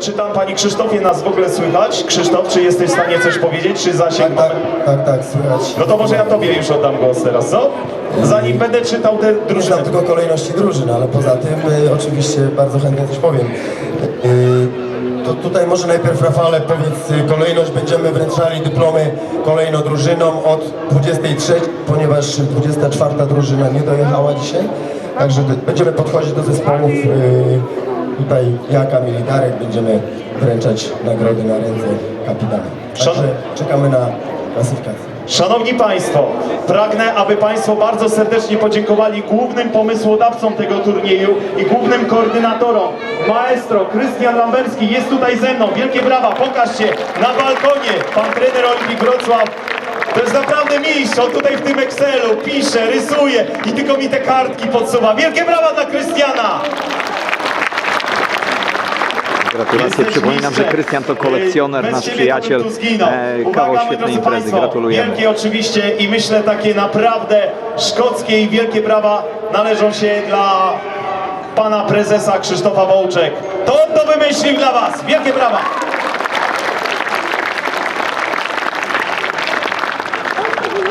czy tam Panie Krzysztofie nas w ogóle słychać? Krzysztof, czy jesteś w stanie coś powiedzieć, czy zasięg Tak, tak, tak, tak, słychać. No to może ja Tobie już oddam głos teraz, co? Zanim będę czytał te Nie drużyny. znam tylko kolejności drużyn, ale poza tym y, oczywiście bardzo chętnie coś powiem. Y, to tutaj może najpierw Rafale powiedz y, kolejność, będziemy wręczali dyplomy kolejno drużynom od 23, ponieważ 24 drużyna nie dojechała dzisiaj, także będziemy podchodzić do zespołów. y, Tutaj ja, Kamil i Darek będziemy wręczać nagrody na ręce kapitana. Także czekamy na klasyfikację. Szanowni Państwo, pragnę, aby Państwo bardzo serdecznie podziękowali głównym pomysłodawcom tego turnieju i głównym koordynatorom. Maestro Krystian Lamberski jest tutaj ze mną. Wielkie brawa, pokaż się na balkonie. Pan trener Olimpii Wrocław. To jest naprawdę mistrz, on tutaj w tym Excelu pisze, rysuje i tylko mi te kartki podsuwa. Wielkie brawa dla Krystiana! Gratulacje. Przypominam, że. Krystian to kolekcjoner, nasz przyjaciel. E, Kawał świetnej imprezy. Gratulujemy. Wielkie oczywiście i myślę takie naprawdę szkockie i wielkie brawa należą się dla pana prezesa Krzysztofa Wołczek. To on to wymyślił dla was. Wielkie brawa.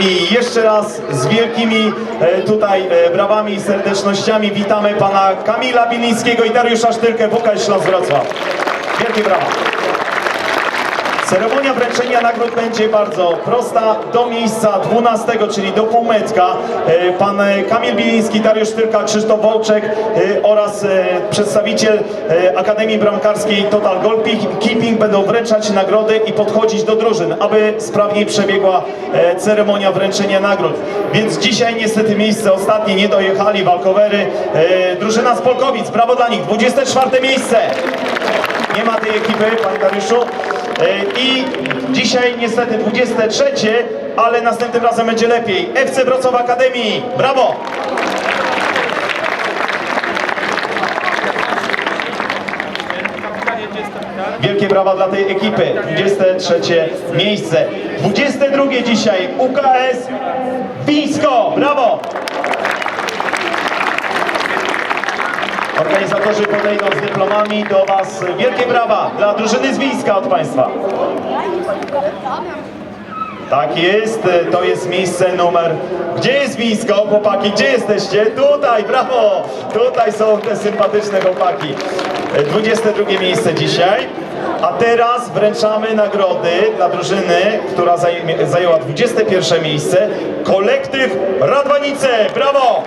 I jeszcze raz z wielkimi e, tutaj e, brawami i serdecznościami witamy pana Kamila Bilińskiego i Dariusza Sztyrkę, Wokal Śląsk Wrocław. Wielkie brawa. Ceremonia wręczenia nagród będzie bardzo prosta. Do miejsca 12, czyli do półmetka, e, pan Kamil Biliński, Dariusz Tyrka, Krzysztof Wołczek e, oraz e, przedstawiciel Akademii Bramkarskiej Total Goalkeeping będą wręczać nagrody i podchodzić do drużyn, aby sprawniej przebiegła ceremonia wręczenia nagród. Więc dzisiaj niestety miejsce ostatnie nie dojechali walkowery. Drużyna z Polkowic, brawo dla nich, 24 miejsce. Nie ma tej ekipy, panie Dariuszu. E, I dzisiaj niestety 23, ale następnym razem będzie lepiej. FC Wrocław Akademii, brawo! Wielkie brawa dla tej ekipy. 23 miejsce. 22 dzisiaj UKS Wińsko. Brawo! Organizatorzy podejdą z dyplomami do Was. Wielkie brawa dla drużyny z Wińska od Państwa. Tak jest, to jest miejsce numer. Gdzie jest Wińsko, chłopaki? Gdzie jesteście? Tutaj, brawo! Tutaj są te sympatyczne chłopaki. 22 miejsce dzisiaj. A teraz wręczamy nagrody dla drużyny, która zajmie- zajęła 21 miejsce. Kolektyw Radwanice, brawo!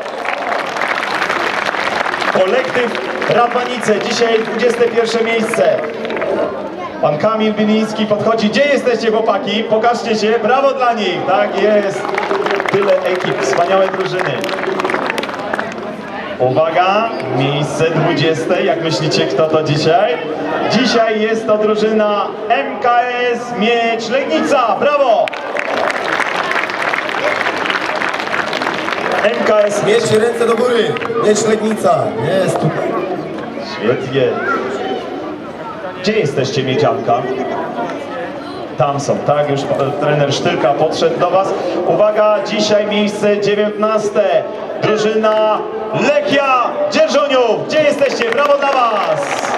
Kolektyw Radwanice, dzisiaj 21 miejsce. Pan Kamil Biliński podchodzi. Gdzie jesteście chłopaki? Pokażcie się. Brawo dla nich. Tak jest. Tyle ekip, wspaniałe drużyny. Uwaga, miejsce 20. Jak myślicie, kto to dzisiaj? Dzisiaj jest to drużyna MKS Miecz Legnica. Brawo! MKS Mieć ręce do góry, mieć Legnica, jest tutaj. Świetnie. Gdzie jesteście, Miedzianka? Tam są, tak? Już e, trener Sztylka podszedł do Was. Uwaga, dzisiaj miejsce 19. Drużyna Lechia Dzierżoniów. Gdzie jesteście? Brawo dla Was!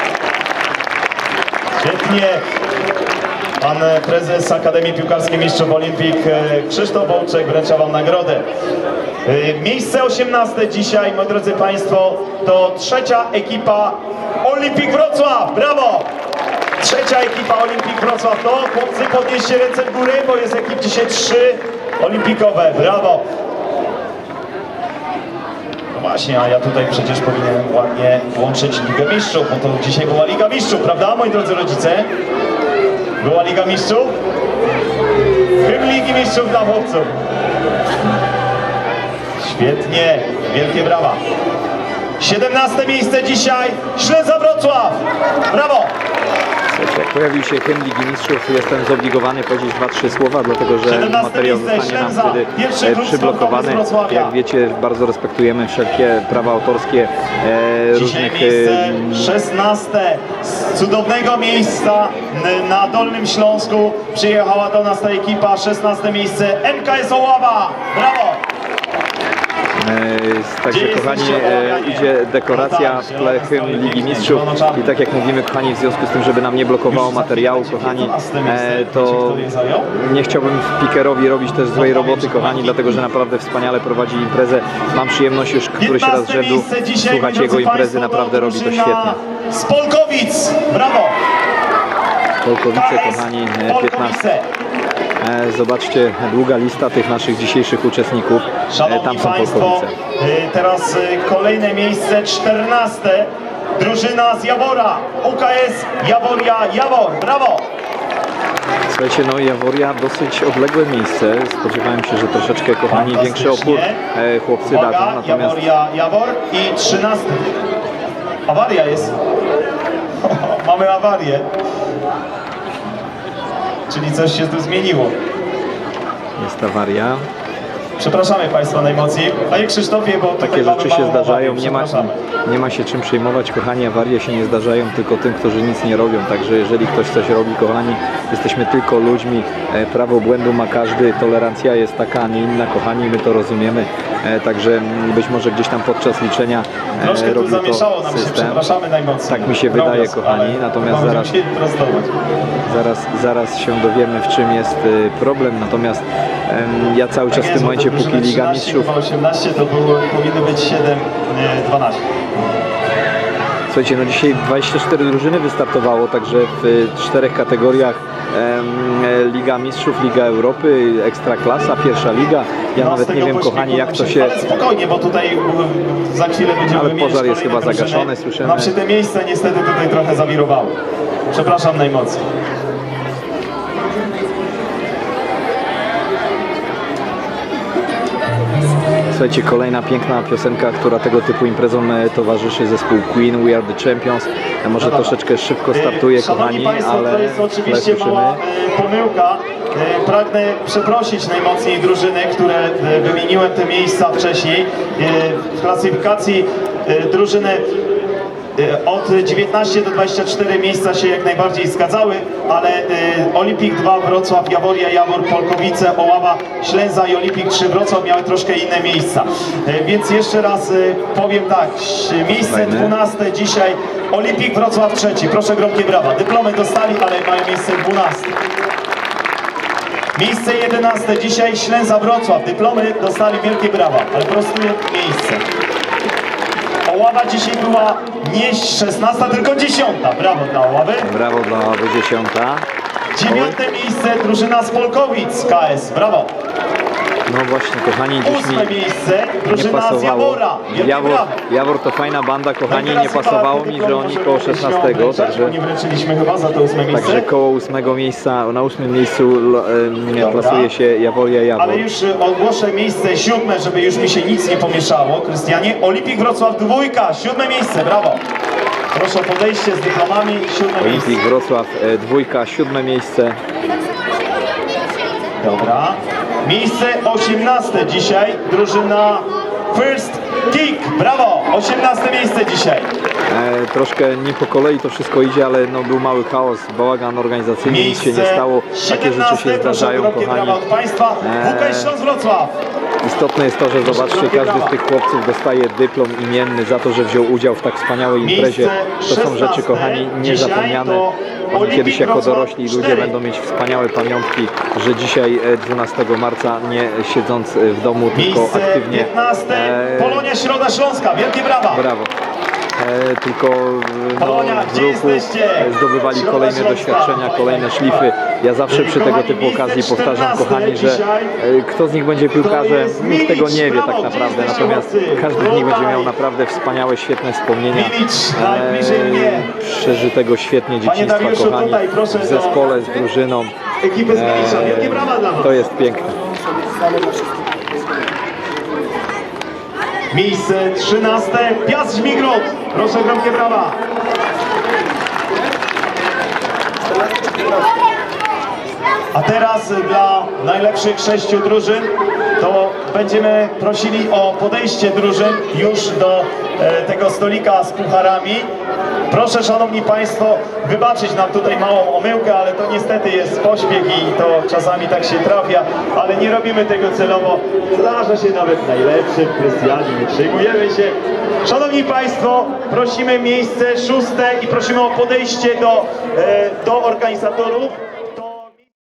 Świetnie. Pan prezes Akademii Piłkarskiej Mistrzów Olimpik e, Krzysztof Wołczek wręcza Wam nagrodę. E, Miejsce 18 dzisiaj, moi drodzy Państwo, to trzecia ekipa Olimpik Wrocław. Brawo! Trzecia ekipa Olimpik Wrocław. To chłopcy podnieście ręce w górę, bo jest ekip dzisiaj trzy olimpikowe. Brawo! No właśnie, a ja tutaj przecież powinienem ładnie łączyć Ligę Mistrzów, bo to dzisiaj była Liga Mistrzów, prawda, moi drodzy rodzice? Była Liga Mistrzów? Hymn Ligi Mistrzów dla chłopców. Świetnie, wielkie brawa. 17 miejsce dzisiaj, Ślęza Wrocław. Brawo! Jak pojawił się hymn Ligi Mistrzów, jestem zobligowany powiedzieć dwa, trzy słowa, dlatego że 17 materiał miejsce, zostanie nam wtedy Pierwszy e, przyblokowany. sportowy z Wrocławia. Jak wiecie, bardzo respektujemy wszelkie prawa autorskie e, różnych miejsce e, 16 z cudownego miejsca na Dolnym Śląsku. Przyjechała do nas ta ekipa, 16 miejsce MKS Oława. Brawo! E, Także kochani, e, idzie dekoracja w tle hymn Ligi Mistrzów i tak jak mówimy kochani, w związku z tym, żeby nam nie blokowało materiału, kochani, będzie 15 miejsce. e, to nie chciałbym pikerowi robić też złej roboty, kochani, dlatego że naprawdę wspaniale prowadzi imprezę. Mam przyjemność już któryś raz z 15 rzędu słuchać jego imprezy, naprawdę robi to świetnie. Z Polkowic, brawo! Polkowice, kochani, e, 15. E, Zobaczcie, długa lista tych naszych dzisiejszych uczestników. E, Szanowni Tam są Państwo, Polkowice. y, teraz kolejne miejsce, 14. Drużyna z Jawora, UKS Jaworia Jawor, brawo! Słuchajcie, no Jaworia dosyć odległe miejsce. Spodziewałem się, że troszeczkę, kochani, większy opór e, chłopcy dadzą. Uwaga, Natomiast Jaworia Jawor i 13. Awaria jest. Mamy awarię. Czyli coś się tu zmieniło. jest awaria. Przepraszamy Państwa najmocniej. Panie Krzysztofie, bo Takie rzeczy się zdarzają. Nie ma, nie ma się czym przejmować, kochani. Awarie się nie zdarzają tylko tym, którzy nic nie robią. Także jeżeli ktoś coś robi, kochani, jesteśmy tylko ludźmi. E, Prawo błędu ma każdy. Tolerancja jest taka, a nie inna, kochani. My to rozumiemy. E, Także być może gdzieś tam podczas liczenia e, Troszkę robił zamieszało to nam się, system. przepraszamy najmocniej. Tak mi się wydaje, kochani, natomiast zaraz- się. Zaraz, zaraz się dowiemy, w czym jest y, problem. Natomiast ja cały czas Tak w tym momencie, te póki Liga 13, Mistrzów chyba 18 to było, powinno być 7, nie, 12. Słuchajcie, no dzisiaj 24 drużyny wystartowało, także w y, czterech kategoriach e, Liga Mistrzów, Liga Europy, Ekstraklasa, pierwsza liga. Ja No, nawet nie wiem, kochani, jak to się... Ale spokojnie, bo tutaj za chwilę będziemy Ale pożar jest chyba drużyny. zagaszony, słyszymy. Nam się te miejsca niestety tutaj trochę zawirowały. Przepraszam najmocniej. Słuchajcie, kolejna piękna piosenka, która tego typu imprezom e, towarzyszy zespół Queen, We Are The Champions. E, Może No dobra. troszeczkę szybko startuje, Szanowni kochani, Państwo, ale to jest oczywiście mała e, pomyłka. E, Pragnę przeprosić najmocniej drużyny, które e, wymieniłem te miejsca wcześniej. E, W klasyfikacji e, drużyny e, od 19 do 24 miejsca się jak najbardziej zgadzały, ale e, Olimpik 2 Wrocław, Jaworia, Jawor, Polkowice, Oława, Ślęza i Olimpik 3 Wrocław miały troszkę inne miejsca. E, Więc jeszcze raz e, powiem tak, miejsce Fajne. 12 dzisiaj Olimpik Wrocław trzeci. Proszę gromkie brawa. Dyplomy dostali, ale mają miejsce 12. Miejsce 11 dzisiaj Ślęza Wrocław. Dyplomy dostali wielkie brawa, ale prostuję miejsce. Oława dzisiaj była nie 16, tylko 10. Brawo dla Oławy. Brawo dla Ławy Dziesiąta. Dziewiąte miejsce drużyna z Polkowic KS. Brawo. No właśnie, kochani, dziś mi Ósme miejsce nie pasowało. Jawor. Jawor to fajna banda, kochani, No i nie pasowało mi, że oni koło śmiało 16, wręczać, bo także, Nie wręczyliśmy chyba za to ósme miejsce. także koło ósmego miejsca, na ósmym miejscu em, Dobra. plasuje się Jaworia Jawor. Ale już y, ogłoszę miejsce siódme, żeby już mi się nic nie pomieszało. Krystianie, Olimpik Wrocław dwójka, siódme miejsce, brawo. Proszę o podejście z dyplomami, siódme Olimpik miejsce. Wrocław e, dwójka, siódme miejsce. Dobra. Miejsce osiemnaste dzisiaj, drużyna First Kick, brawo. Osiemnaste miejsce dzisiaj. E, troszkę nie po kolei to wszystko idzie, ale no, był mały chaos, bałagan organizacyjny, nic się nie Miejsce stało. Takie rzeczy 17, się proszę zdarzają, kochani. brawa od Państwa. Eee. WKS Śląsk Wrocław. Istotne jest to, że zobaczcie, każdy z tych chłopców dostaje dyplom imienny za to, że wziął udział w tak wspaniałej imprezie. To są rzeczy, 16. kochani, niezapomniane. Oni kiedyś jako dorośli ludzie 4. będą mieć wspaniałe pamiątki, że dzisiaj e, 12 marca nie siedząc e, w domu, tylko aktywnie. 15. e, Polonia Środa Śląska. Wielkie brawa. Brawo. E, tylko no, w ruchu zdobywali kolejne doświadczenia, kolejne szlify. Ja zawsze przy tego typu okazji powtarzam, 14 kochani, że e, kto z nich będzie piłkarzem, nikt tego nie wie tak naprawdę. Natomiast każdy z nich będzie miał naprawdę wspaniałe, świetne wspomnienia. E, mnie. Przeżytego świetnie dzieciństwa, kochani, w zespole, z drużyną. E, To jest piękne. Miejsce 13. Piast Żmigrod. Proszę gromkie brawa. A teraz dla najlepszych sześciu drużyn to będziemy prosili o podejście drużyn już do e, tego stolika z pucharami. Proszę Szanowni Państwo wybaczyć nam tutaj małą omyłkę, ale to niestety jest pośpiech i to czasami tak się trafia, ale nie robimy tego celowo. Zdarza się nawet najlepszym Krystianie, nie przejmujemy się. Szanowni Państwo, prosimy miejsce szóste i prosimy o podejście do, e, do organizatorów. To